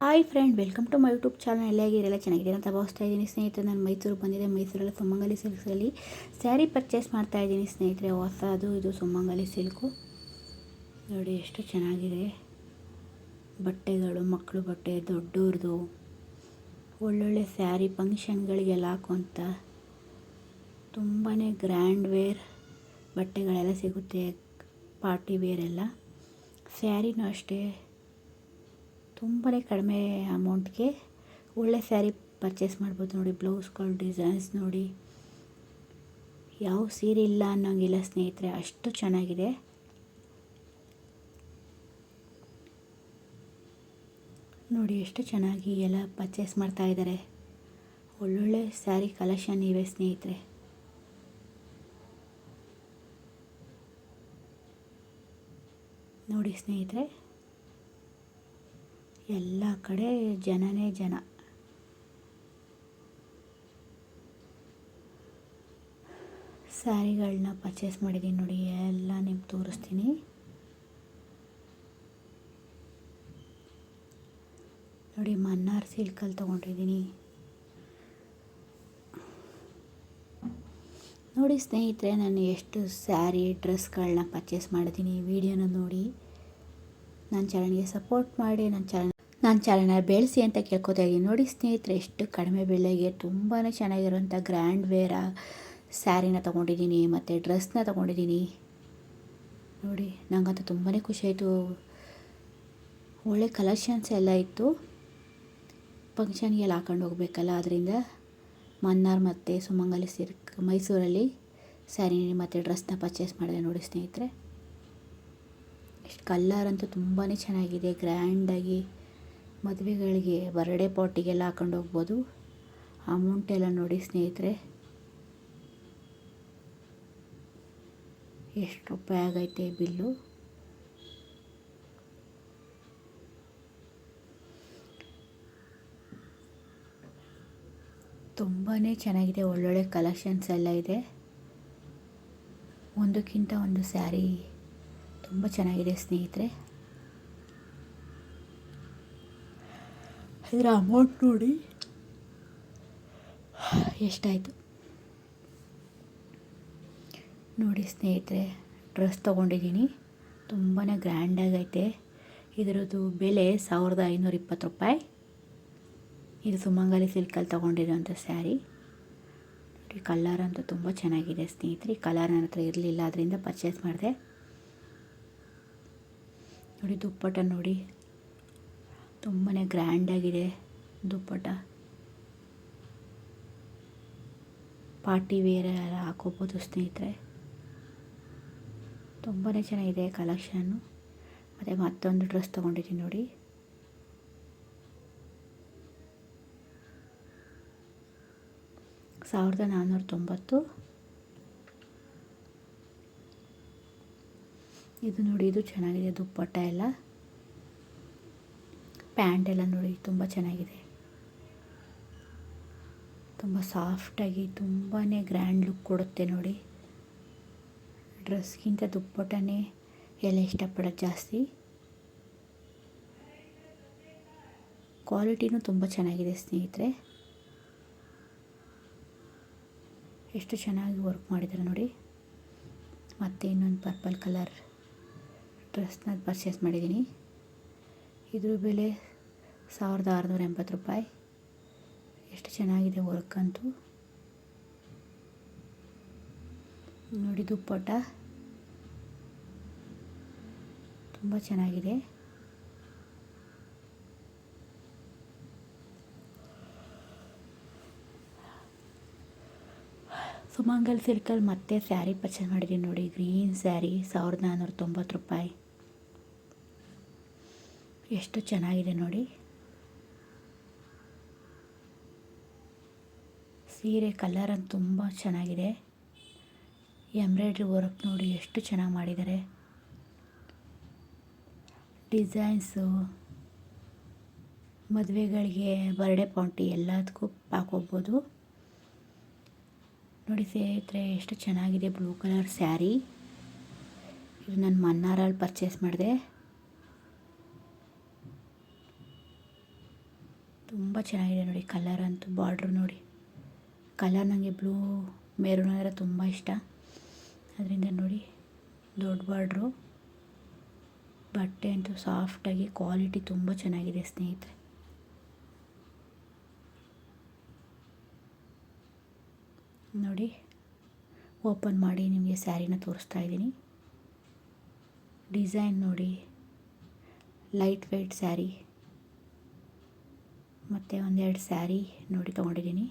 Hi friend, welcome to my YouTube channel. ಎಲ್ಲ ಆಗಿರಲ್ಲ ಚೆನ್ನಾಗಿದೆ ಅಂತ ಭಾವಿಸ್ತಾ ಇದ್ದೀನಿ. ಸ್ನೇಹಿತರೆ ನಾನು ಮೈಸೂರು ಬಂದಿದ್ದೆ ಮೈಸೂರಲ್ಲಿ ಸುಮಂಗಲಿ ಸಿಲ್ಕ್ಸಲ್ಲಿ ಸ್ಯಾರಿ ಪರ್ಚೇಸ್ ಮಾಡ್ತಾ ಇದ್ದೀನಿ. ಸ್ನೇಹಿತರೆ, ಹೊಸದು ಇದು ಸುಮಂಗಲಿ ಸಿಲ್ಕು. ನೋಡಿ, ಎಷ್ಟು ಚೆನ್ನಾಗಿದೆ. ಬಟ್ಟೆಗಳು, ಮಕ್ಕಳು ಬಟ್ಟೆ ದೊಡ್ಡವ್ರದ್ದು ಒಳ್ಳೊಳ್ಳೆ ಸ್ಯಾರಿ ಫಂಕ್ಷನ್ಗಳಿಗೆಲ್ಲ ಹಾಕುವಂಥ ತುಂಬಾ ಗ್ರ್ಯಾಂಡ್ ವೇರ್ ಬಟ್ಟೆಗಳೆಲ್ಲ ಸಿಗುತ್ತೆ. ಪಾರ್ಟಿ ವೇರ್ ಎಲ್ಲ. ಸ್ಯಾರಿನೂ ಅಷ್ಟೇ. ತುಂಬಾ ಕಡಿಮೆ ಅಮೌಂಟ್ಗೆ ಒಳ್ಳೆ ಸ್ಯಾರಿ ಪರ್ಚೇಸ್ ಮಾಡ್ಬೋದು ನೋಡಿ, ಬ್ಲೌಸ್ಗಳು, ಡಿಸೈನ್ಸ್ ನೋಡಿ. ಯಾವ ಸೀರೆ ಇಲ್ಲ ಅನ್ನೋಂಗಿಲ್ಲ ಸ್ನೇಹಿತರೆ, ಅಷ್ಟು ಚೆನ್ನಾಗಿದೆ. ನೋಡಿ, ಎಷ್ಟು ಚೆನ್ನಾಗಿ ಎಲ್ಲ ಪರ್ಚೇಸ್ ಮಾಡ್ತಾ ಇದ್ದಾರೆ. ಒಳ್ಳೊಳ್ಳೆ ಸ್ಯಾರಿ ಕಲೆಕ್ಷನ್ ಇವೆ ಸ್ನೇಹಿತರೆ. ನೋಡಿ ಸ್ನೇಹಿತರೆ ಎಲ್ಲ ಕಡೆ ಜನನೇ ಜನ. ಸ್ಯಾರಿಗಳನ್ನ ಪರ್ಚೇಸ್ ಮಾಡಿದ್ದೀನಿ ನೋಡಿ, ಎಲ್ಲ ನಿಮ್ಗೆ ತೋರಿಸ್ತೀನಿ. ನೋಡಿ, ಮನ್ನಾರ್ ಸಿಲ್ಕಲ್ಲಿ ತೊಗೊಂಡಿದ್ದೀನಿ. ನೋಡಿ ಸ್ನೇಹಿತರೆ, ನಾನು ಎಷ್ಟು ಸ್ಯಾರಿ, ಡ್ರೆಸ್ಗಳನ್ನ ಪರ್ಚೇಸ್ ಮಾಡಿದ್ದೀನಿ ವಿಡಿಯೋನ ನೋಡಿ. ನನ್ನ ಚಾನಲ್ಗೆ ಸಪೋರ್ಟ್ ಮಾಡಿ ನನ್ನ ಚಾನಲ್ ನನ್ನ ಚಾನಲ್ನ ಬೆಳೆಸಿ ಅಂತ ಕೇಳ್ಕೊತಾ ಇದ್ದೀನಿ ನೋಡಿ ಸ್ನೇಹಿತರೆ, ಎಷ್ಟು ಕಡಿಮೆ ಬೆಲೆಗೆ ತುಂಬಾ ಚೆನ್ನಾಗಿರುವಂಥ ಗ್ರ್ಯಾಂಡ್ ವೇರ ಸ್ಯಾರಿನ ತೊಗೊಂಡಿದ್ದೀನಿ, ಮತ್ತು ಡ್ರೆಸ್ನ ತೊಗೊಂಡಿದ್ದೀನಿ. ನೋಡಿ ನನಗಂತೂ ತುಂಬಾ ಖುಷಿ ಆಯಿತು. ಒಳ್ಳೆ ಕಲೆಕ್ಷನ್ಸ್ ಎಲ್ಲ ಇತ್ತು. ಫಂಕ್ಷನ್ಗೆಲ್ಲ ಹಾಕೊಂಡು ಹೋಗಬೇಕಲ್ಲ ಅದರಿಂದ ಮನ್ನಾರ್ ಮತ್ತು ಸುಮಂಗಲಿ ಸಿರ್ಕ್ ಮೈಸೂರಲ್ಲಿ ಸ್ಯಾರಿ ಮತ್ತು ಡ್ರೆಸ್ನ ಪರ್ಚೇಸ್ ಮಾಡಿದೆ ನೋಡಿ ಸ್ನೇಹಿತರೆ. ಎಷ್ಟು ಕಲ್ಲರ್ ಅಂತೂ ತುಂಬಾ ಚೆನ್ನಾಗಿದೆ ಗ್ರ್ಯಾಂಡಾಗಿ ಮದುವೆಗಳಿಗೆ ಬರ್ಡೇ ಪಾರ್ಟಿಗೆಲ್ಲ ಹಾಕೊಂಡು ಹೋಗ್ಬೋದು. ಅಮೌಂಟ್ ಎಲ್ಲ ನೋಡಿ ಸ್ನೇಹಿತರೆ. ಎಷ್ಟು ರೂಪಾಯಿ ಆಗೈತೆ ಬಿಲ್ಲು? ತುಂಬಾ ಚೆನ್ನಾಗಿದೆ, ಒಳ್ಳೊಳ್ಳೆ ಕಲೆಕ್ಷನ್ಸ್ ಎಲ್ಲ ಇದೆ. ಒಂದಕ್ಕಿಂತ ಒಂದು ಸ್ಯಾರಿ ತುಂಬ ಚೆನ್ನಾಗಿದೆ ಸ್ನೇಹಿತರೆ. ಇದರ ಅಮೌಂಟ್ ನೋಡಿ. ಎಷ್ಟಾಯಿತು? ನೋಡಿ ಸ್ನೇಹಿತರೆ, ಡ್ರೆಸ್ ತೊಗೊಂಡಿದ್ದೀನಿ. ತುಂಬಾ ಗ್ರ್ಯಾಂಡಾಗೈತೆ. ಇದರದ್ದು ಬೆಲೆ ಸಾವಿರದ ಐನೂರ ಇಪ್ಪತ್ತು ರೂಪಾಯಿ. ಇದು ಸುಮಂಗಲಿ ಸಿಲ್ಕಲ್ಲಿ ತೊಗೊಂಡಿರೋಂಥ ಸ್ಯಾರಿ. ನೋಡಿ ಕಲ್ಲರ್ ಅಂತೂ ತುಂಬ ಚೆನ್ನಾಗಿದೆ ಸ್ನೇಹಿತರೆ. ಕಲರ್ ನನ್ನ ಹತ್ರ ಇರಲಿಲ್ಲ, ಅದರಿಂದ ಪರ್ಚೇಸ್ ಮಾಡಿದೆ. ನೋಡಿ, ದುಪ್ಪಟ್ಟ ನೋಡಿ. ತುಂಬಾ ಗ್ರ್ಯಾಂಡಾಗಿದೆ ದುಪ್ಪಟ ಪಾರ್ಟಿ ವೇರ್ ಎಲ್ಲ ಹಾಕೋಬೋದು ಸ್ನೇಹಿತರೆ. ತುಂಬಾ ಚೆನ್ನಾಗಿದೆ ಕಲೆಕ್ಷನ್ನು ಮತ್ತು ಮತ್ತೊಂದು ಡ್ರೆಸ್ ತೊಗೊಂಡಿದ್ದೀನಿ ನೋಡಿ. ಸಾವಿರದ ನಾನ್ನೂರ ತೊಂಬತ್ತು. ಇದು ನೋಡಿ, ಇದು ಚೆನ್ನಾಗಿದೆ ದುಪ್ಪಟ್ಟ ಎಲ್ಲ. ಪ್ಯಾಂಟ್ ಎಲ್ಲ ನೋಡಿ ತುಂಬ ಚೆನ್ನಾಗಿದೆ. ತುಂಬ ಸಾಫ್ಟಾಗಿ ತುಂಬಾ ಗ್ರ್ಯಾಂಡ್ ಲುಕ್ ಕೊಡುತ್ತೆ ನೋಡಿ. ಡ್ರೆಸ್ಗಿಂತ ದುಪ್ಪಟ್ಟನೇ ಎಲ್ಲ ಇಷ್ಟಪಡೋದು ಜಾಸ್ತಿ. ಕ್ವಾಲಿಟಿನೂ ತುಂಬ ಚೆನ್ನಾಗಿದೆ ಸ್ನೇಹಿತರೆ. ಎಷ್ಟು ಚೆನ್ನಾಗಿ ವರ್ಕ್ ಮಾಡಿದ್ದಾರೆ ನೋಡಿ. ಮತ್ತು ಇನ್ನೊಂದು ಪರ್ಪಲ್ ಕಲರ್ ಡ್ರೆಸ್ನ ಪರ್ಚೇಸ್ ಮಾಡಿದ್ದೀನಿ. ಇದ್ರ ಬೆಲೆ ಸಾವಿರದ ಆರುನೂರ ಎಂಬತ್ತು ರೂಪಾಯಿ. ಎಷ್ಟು ಚೆನ್ನಾಗಿದೆ ವರ್ಕ್ ಅಂತೂ. ನೋಡಿ ದುಪ್ಪಟ್ಟ. ತುಂಬ ಚೆನ್ನಾಗಿದೆ. ಸುಮಂಗಲ್ ಸಿಲ್ಕಲ್ಲಿ ಮತ್ತೆ ಸ್ಯಾರಿ ಪರ್ಚೇಸ್ ಮಾಡಿದ್ದೀನಿ ನೋಡಿ ಗ್ರೀನ್ ಸ್ಯಾರಿ ಸಾವಿರದ ನಾನ್ನೂರ ತೊಂಬತ್ತು ರೂಪಾಯಿ. ಎಷ್ಟು ಚೆನ್ನಾಗಿದೆ ನೋಡಿ. ಸೀರೆ ಕಲರ್ ಅಂತ ತುಂಬ ಚೆನ್ನಾಗಿದೆ. ಎಂಬ್ರಾಯ್ಡ್ರಿ ವರ್ಕ್ ನೋಡಿ ಎಷ್ಟು ಚೆನ್ನಾಗಿ ಮಾಡಿದ್ದಾರೆ. ಡಿಸೈನ್ಸು, ಮದುವೆಗಳಿಗೆ ಬರ್ಡೇ ಪಾರ್ಟಿ ಎಲ್ಲದಕ್ಕೂ ಹಾಕೋಬೋದು. ನೋಡಿ ಸ್ನೇಹಿತರೆ, ಎಷ್ಟು ಚೆನ್ನಾಗಿದೆ ಬ್ಲೂ ಕಲರ್ ಸ್ಯಾರಿ. ಇದು ನಾನು ಮನ್ನಾರಲ್ಲಿ ಪರ್ಚೇಸ್ ಮಾಡಿದೆ. ತುಂಬ ಚೆನ್ನಾಗಿದೆ ನೋಡಿ ಕಲರ್ ಅಂತೂ ಬಾರ್ಡ್ರ್ ನೋಡಿ. ಕಲರ್ ನನಗೆ ಬ್ಲೂ ಮೆರೂನ್ ಅಂದರೆ ತುಂಬ ಇಷ್ಟ. ಅದರಿಂದ ನೋಡಿ ದೊಡ್ಡ ಬಾರ್ಡ್ರು ಬಟ್ಟೆ ಅಂತೂ ಸಾಫ್ಟಾಗಿ ಕ್ವಾಲಿಟಿ ತುಂಬ ಚೆನ್ನಾಗಿದೆ ಸ್ನೇಹಿತರೆ. ನೋಡಿ ಓಪನ್ ಮಾಡಿ ನಿಮಗೆ ಸ್ಯಾರಿನ ತೋರಿಸ್ತಾ ಇದ್ದೀನಿ. ಡಿಸೈನ್ ನೋಡಿ ಲೈಟ್ ವೆಯ್ಟ್ ಸ್ಯಾರಿ ಮತ್ತು ಒಂದೆರಡು ಸ್ಯಾರಿ ನೋಡಿ ತೊಗೊಂಡಿದ್ದೀನಿ.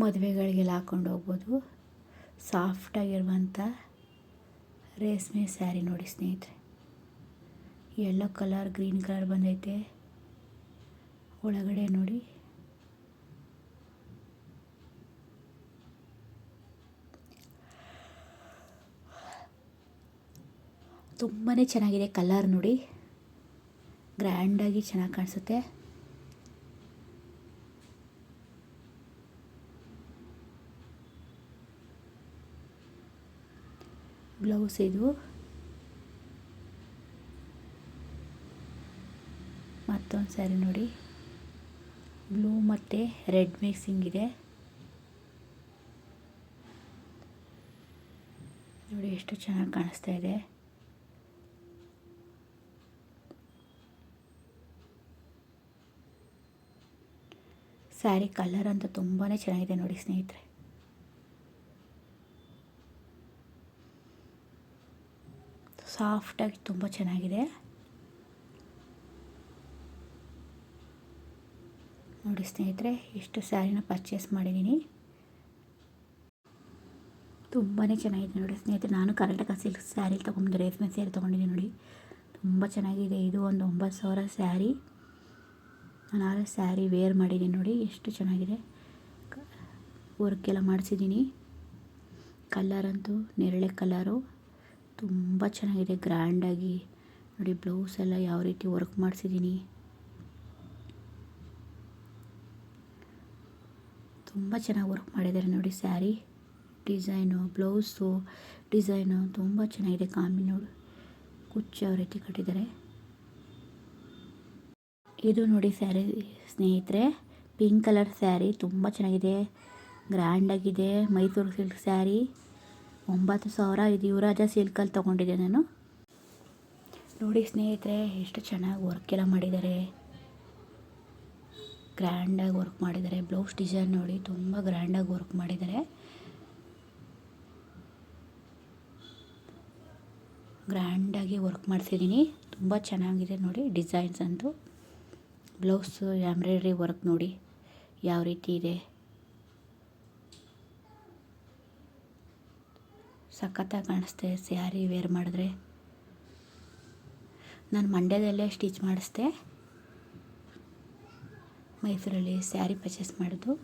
ಮದುವೆಗಳಿಗೆಲ್ಲ ಹಾಕ್ಕೊಂಡು ಹೋಗ್ಬೋದು. ಸಾಫ್ಟಾಗಿರುವಂಥ ರೇಷ್ಮೆ ಸ್ಯಾರಿ ನೋಡಿ ಸ್ನೇಹಿತರೆ. ಎಲ್ಲೋ ಕಲರ್ ಗ್ರೀನ್ ಕಲರ್ ಬಂದೈತೆ. ಒಳಗಡೆ ನೋಡಿ. ತುಂಬಾ ಚೆನ್ನಾಗಿದೆ ಕಲರ್ ನೋಡಿ. ಗ್ರ್ಯಾಂಡಾಗಿ ಚೆನ್ನಾಗಿ ಕಾಣಿಸುತ್ತೆ. ಬ್ಲೌಸ್ ಇದು. ಮತ್ತೊಂದು ಸ್ಯಾರಿ ನೋಡಿ. ಬ್ಲೂ ಮತ್ತು ರೆಡ್ ಮಿಕ್ಸಿಂಗ್ ಇದೆ. ನೋಡಿ ಎಷ್ಟು ಚೆನ್ನಾಗಿ ಕಾಣಿಸ್ತಾ ಇದೆ. ಸ್ಯಾರಿ ಕಲರ್ ಅಂತೂ ತುಂಬಾ ಚೆನ್ನಾಗಿದೆ ನೋಡಿ ಸ್ನೇಹಿತರೆ. ಸಾಫ್ಟಾಗಿ ತುಂಬ ಚೆನ್ನಾಗಿದೆ. ನೋಡಿ ಸ್ನೇಹಿತರೆ, ಇಷ್ಟು ಸ್ಯಾರಿನ ಪರ್ಚೇಸ್ ಮಾಡಿದ್ದೀನಿ ತುಂಬಾ ಚೆನ್ನಾಗಿದೆ ನೋಡಿ ಸ್ನೇಹಿತರೆ. ನಾನು ಕರ್ನಾಟಕ ಸಿಲ್ಕ್ ಸ್ಯಾರಿ ತೊಗೊಂಡು ರೇಷ್ಮೆ ಸ್ಯಾರಿ ತೊಗೊಂಡಿದ್ದೀನಿ ನೋಡಿ. ತುಂಬ ಚೆನ್ನಾಗಿದೆ. ಇದು ಒಂದು ಒಂಬತ್ತು ಸಾವಿರ ಸ್ಯಾರಿ. ನಾನು ಸ್ಯಾರಿ ವೇರ್ ಮಾಡಿದ್ದೀನಿ ನೋಡಿ, ಎಷ್ಟು ಚೆನ್ನಾಗಿದೆ. ವರ್ಕೆಲ್ಲ ಮಾಡಿಸಿದ್ದೀನಿ. ಕಲರ್ ಅಂತೂ ನೇರಳೆ ಕಲರು ತುಂಬ ಚೆನ್ನಾಗಿದೆ ಗ್ರ್ಯಾಂಡಾಗಿ ನೋಡಿ ಬ್ಲೌಸ್ ಎಲ್ಲ ಯಾವ ರೀತಿ ವರ್ಕ್ ಮಾಡಿಸಿದ್ದೀನಿ. ತುಂಬ ಚೆನ್ನಾಗಿ ವರ್ಕ್ ಮಾಡಿದ್ದಾರೆ ನೋಡಿ ಸ್ಯಾರಿ. ಡಿಸೈನು ಬ್ಲೌಸು ಡಿಸೈನು ತುಂಬ ಚೆನ್ನಾಗಿದೆ ಕಾಮಿ ನೋಡಿ ಕುಚ್ಚು ಯಾವ ರೀತಿ ಕಟ್ಟಿದ್ದಾರೆ. ಇದು ನೋಡಿ ಸ್ಯಾರಿ ಸ್ನೇಹಿತರೆ ಪಿಂಕ್ ಕಲರ್ ಸ್ಯಾರಿ ತುಂಬ ಚೆನ್ನಾಗಿದೆ. ಗ್ರ್ಯಾಂಡಾಗಿದೆ ಮೈಸೂರು ಸಿಲ್ಕ್ ಸ್ಯಾರಿ. ಒಂಬತ್ತು ಸಾವಿರ ಇದು ಯುವರಾಜ ಸಿಲ್ಕಲ್ಲಿ ತೊಗೊಂಡಿದ್ದೆ ನಾನು. ನೋಡಿ ಸ್ನೇಹಿತರೆ, ಎಷ್ಟು ಚೆನ್ನಾಗಿ ವರ್ಕ್ ಎಲ್ಲ ಮಾಡಿದ್ದಾರೆ. ಗ್ರ್ಯಾಂಡಾಗಿ ವರ್ಕ್ ಮಾಡಿದ್ದಾರೆ. ಬ್ಲೌಸ್ ಡಿಸೈನ್ ನೋಡಿ ತುಂಬ ಗ್ರ್ಯಾಂಡಾಗಿ ವರ್ಕ್ ಮಾಡಿದ್ದಾರೆ. ಗ್ರ್ಯಾಂಡಾಗಿ ವರ್ಕ್ ಮಾಡಿಸಿದ್ದೀನಿ. ತುಂಬ ಚೆನ್ನಾಗಿದೆ ನೋಡಿ ಡಿಸೈನ್ಸ್ ಅಂತೂ. ಬ್ಲೌಸು, ಎಂಬ್ರಾಯ್ಡ್ರಿ ವರ್ಕ್ ನೋಡಿ ಯಾವ ರೀತಿ ಇದೆ. ಸಖತ್ತಾಗಿ ಕಾಣಿಸ್ತೆ ಸ್ಯಾರಿ ವೇರ್ ಮಾಡಿದ್ರೆ. ನಾನು ಮಂಡ್ಯದಲ್ಲೇ ಸ್ಟಿಚ್ ಮಾಡಿಸ್ದೆ ಮೈಸೂರಲ್ಲಿ ಸ್ಯಾರಿ ಪರ್ಚೇಸ್ ಮಾಡಿದ್ದು.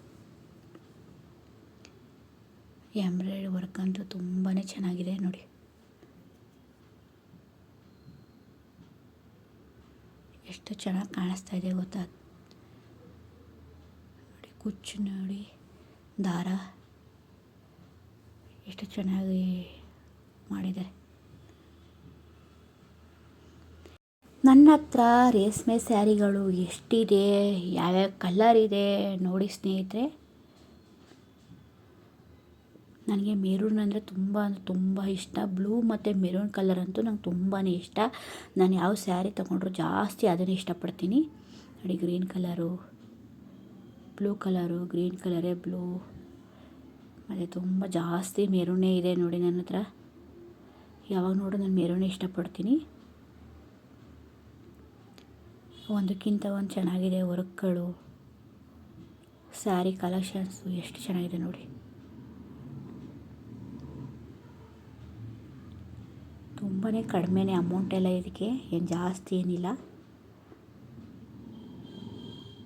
ಎಂಬ್ರಾಯ್ಡ್ರಿ ವರ್ಕ್ ಅಂತೂ ತುಂಬಾ ಚೆನ್ನಾಗಿದೆ ನೋಡಿ. ಎಷ್ಟು ಚೆನ್ನಾಗಿ ಕಾಣಿಸ್ತಾ ಇದೆ ಗೊತ್ತಾ? ನೋಡಿ, ಕುಚ್ಚು, ನೋಡಿ, ದಾರ. ಎಷ್ಟು ಚೆನ್ನಾಗಿ ಮಾಡಿದ್ದಾರೆ. ನನ್ನ ಹತ್ರ ರೇಷ್ಮೆ ಸ್ಯಾರಿಗಳು ಎಷ್ಟಿದೆ, ಯಾವ್ಯಾವ ಕಲರ್ ಇದೆ, ನೋಡಿ ಸ್ನೇಹಿತರೆ. ನನಗೆ ಮೆರೂನ್ ಅಂದರೆ ತುಂಬ ಅಂದರೆ ತುಂಬ ಇಷ್ಟ. ಬ್ಲೂ ಮತ್ತು ಮೆರೂನ್ ಕಲರ್ ಅಂತೂ ನಂಗೆ ತುಂಬಾ ಇಷ್ಟ. ನಾನು ಯಾವ ಸ್ಯಾರಿ ತೊಗೊಂಡ್ರು ಜಾಸ್ತಿ ಅದನ್ನೇ ಇಷ್ಟಪಡ್ತೀನಿ. ನೋಡಿ green colour, blue colour, green ಕಲರೇ blue. ಮತ್ತು ತುಂಬ ಜಾಸ್ತಿ ಮೆರೂನೇ ಇದೆ ನೋಡಿ ನನ್ನ ಹತ್ರ. ಯಾವಾಗ ನೋಡು ನಾನು ಮೆರೂನೇ ಇಷ್ಟಪಡ್ತೀನಿ. ಒಂದಕ್ಕಿಂತ ಒಂದು ಚೆನ್ನಾಗಿದೆ ವರ್ಕ್ಗಳು ಸ್ಯಾರಿ ಕಲೆಕ್ಷನ್ಸು ಎಷ್ಟು ಚೆನ್ನಾಗಿದೆ ನೋಡಿ. ತುಂಬಾ ಕಡಿಮೆನೇ ಅಮೌಂಟ್ ಎಲ್ಲ ಇದಕ್ಕೆ, ಏನು ಜಾಸ್ತಿ ಏನಿಲ್ಲ.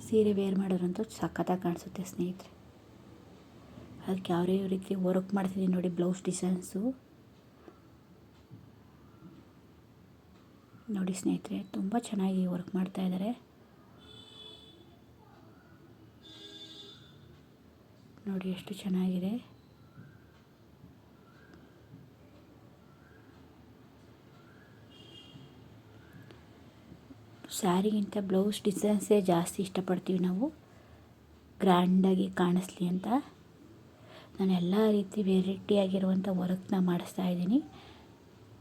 ಸೀರೆ ವೇರ್ ಮಾಡೋರಂತೂ ಸಖತ್ತಾಗಿ ಕಾಣಿಸುತ್ತೆ ಸ್ನೇಹಿತರೆ. ಅದಕ್ಕೆ ಯಾವ್ಯಾವ ರೀತಿ ವರ್ಕ್ ಮಾಡ್ತಿದ್ದೀನಿ ನೋಡಿ ಬ್ಲೌಸ್ ಡಿಸೈನ್ಸು ನೋಡಿ ಸ್ನೇಹಿತರೆ, ತುಂಬ ಚೆನ್ನಾಗಿ ವರ್ಕ್ ಮಾಡ್ತಾ ಇದ್ದಾರೆ ನೋಡಿ ಎಷ್ಟು ಚೆನ್ನಾಗಿದೆ. ಸ್ಯಾರಿಗಿಂತ ಬ್ಲೌಸ್ ಡಿಸೈನ್ಸೇ ಜಾಸ್ತಿ ಇಷ್ಟಪಡ್ತೀವಿ ನಾವು. ಗ್ರ್ಯಾಂಡಾಗಿ ಕಾಣಿಸ್ಲಿ ಅಂತ. ನಾನು ಎಲ್ಲ ರೀತಿ ವೆರೈಟಿಯಾಗಿರುವಂಥ ವರ್ಕ್ನ ಮಾಡಿಸ್ತಾ ಇದ್ದೀನಿ.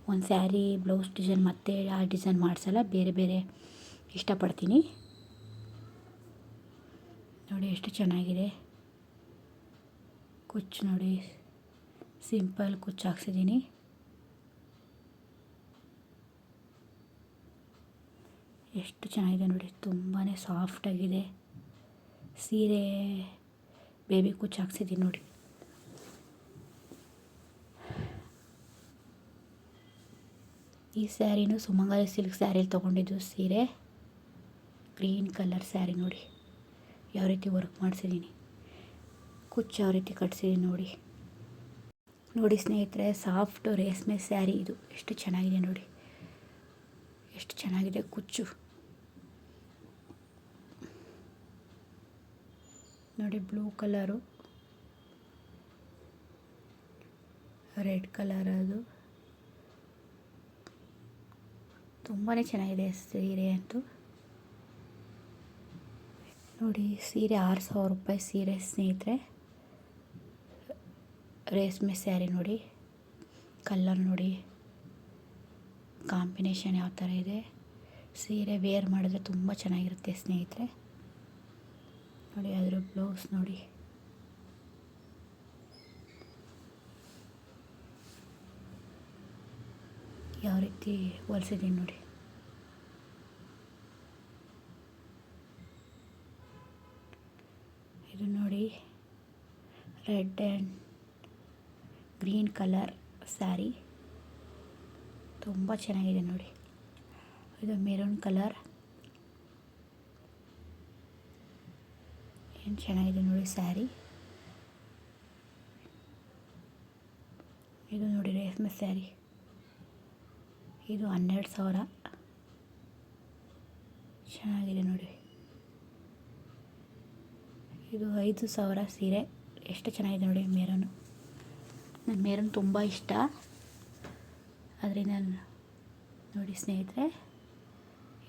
ಒಂದು ಸ್ಯಾರಿ, ಬ್ಲೌಸ್ ಡಿಸೈನ್ ಮತ್ತೆ ಆ ಡಿಸೈನ್ ಮಾಡಿಸಲ್ಲ, ಬೇರೆ ಬೇರೆ ಇಷ್ಟಪಡ್ತೀನಿ. ನೋಡಿ ಎಷ್ಟು ಚೆನ್ನಾಗಿದೆ. ಕುಚ್ ನೋಡಿ, ಸಿಂಪಲ್ ಕುಚ್ಚು ಹಾಕ್ಸಿದ್ದೀನಿ. ಎಷ್ಟು ಚೆನ್ನಾಗಿದೆ ನೋಡಿ ತುಂಬಾ ಸಾಫ್ಟಾಗಿದೆ ಸೀರೆ ಬೇಬಿ ಕುಚ್ಚು ಹಾಕ್ಸಿದ್ದೀನಿ ನೋಡಿ. ಈ ಸ್ಯಾರಿನೂ ಸುಮಂಗಲ ಸಿಲ್ಕ್ ಸ್ಯಾರಿಲಿ ತೊಗೊಂಡಿದ್ದು ಸೀರೆ. ಗ್ರೀನ್ ಕಲರ್ ಸ್ಯಾರಿ ನೋಡಿ. ಯಾವ ರೀತಿ ವರ್ಕ್ ಮಾಡಿಸಿದ್ದೀನಿ ಕುಚ್ಚು ಯಾವ ರೀತಿ ಕಟ್ಸಿದ್ದೀನಿ ನೋಡಿ. ನೋಡಿ ಸ್ನೇಹಿತರೆ ಸಾಫ್ಟ್ ರೇಷ್ಮೆ ಸ್ಯಾರಿ ಇದು. ಎಷ್ಟು ಚೆನ್ನಾಗಿದೆ ನೋಡಿ. ಎಷ್ಟು ಚೆನ್ನಾಗಿದೆ ಕುಚ್ಚು ನೋಡಿ ಬ್ಲೂ ಕಲರು ರೆಡ್ ಕಲರ್ ಅದು. ತುಂಬಾ ಚೆನ್ನಾಗಿದೆ ಸೀರೆ ಅಂತೂ. ನೋಡಿ, ಸೀರೆ ಆರು ಸಾವಿರ ರೂಪಾಯಿ ಸೀರೆ ಸ್ನೇಹಿತರೆ. ರೇಷ್ಮೆ ಸ್ಯಾರಿ ನೋಡಿ ಕಲ್ಲರ್ ನೋಡಿ. ಕಾಂಬಿನೇಷನ್ ಯಾವ ಥರ ಇದೆ. ಸೀರೆ ವೇರ್ ಮಾಡಿದ್ರೆ ತುಂಬ ಚೆನ್ನಾಗಿರುತ್ತೆ ಸ್ನೇಹಿತರೆ. ನೋಡಿ, ಅದರ ಬ್ಲೌಸ್ ನೋಡಿ. ಯಾವ ರೀತಿ ಹೊಲಿಸಿದ್ದೀನಿ ನೋಡಿ. ಇದು ನೋಡಿ, red and green colour sari. ತುಂಬ ಚೆನ್ನಾಗಿದೆ ನೋಡಿ. ಇದು ಮೆರೂನ್ ಕಲರ್. ಏನು ಚೆನ್ನಾಗಿದೆ ನೋಡಿ ಸ್ಯಾರಿ ಇದು ನೋಡಿ ರೇಷ್ಮೆ ಸ್ಯಾರಿ ಇದು ಹನ್ನೆರಡು ಸಾವಿರ ಚೆನ್ನಾಗಿದೆ ನೋಡಿ ಇದು ಐದು ಸಾವಿರ ಸೀರೆ ಎಷ್ಟು ಚೆನ್ನಾಗಿದೆ ನೋಡಿ ಮೇರನು ನನ್ನ ಮೇರನ್ ತುಂಬ ಇಷ್ಟ. ಆದರೆ ನಾನು ನೋಡಿ ಸ್ನೇಹಿತರೆ,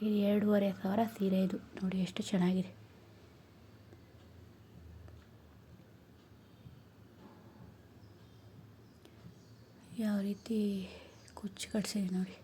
ಇದು ಎರಡೂವರೆ ಸಾವಿರ ಸೀರೆ ಇದು. ನೋಡಿ ಎಷ್ಟು ಚೆನ್ನಾಗಿದೆ. ಯಾವ ರೀತಿ ಕುಚ್ಚು ಕಟ್ಸಿದೆ ನೋಡಿ.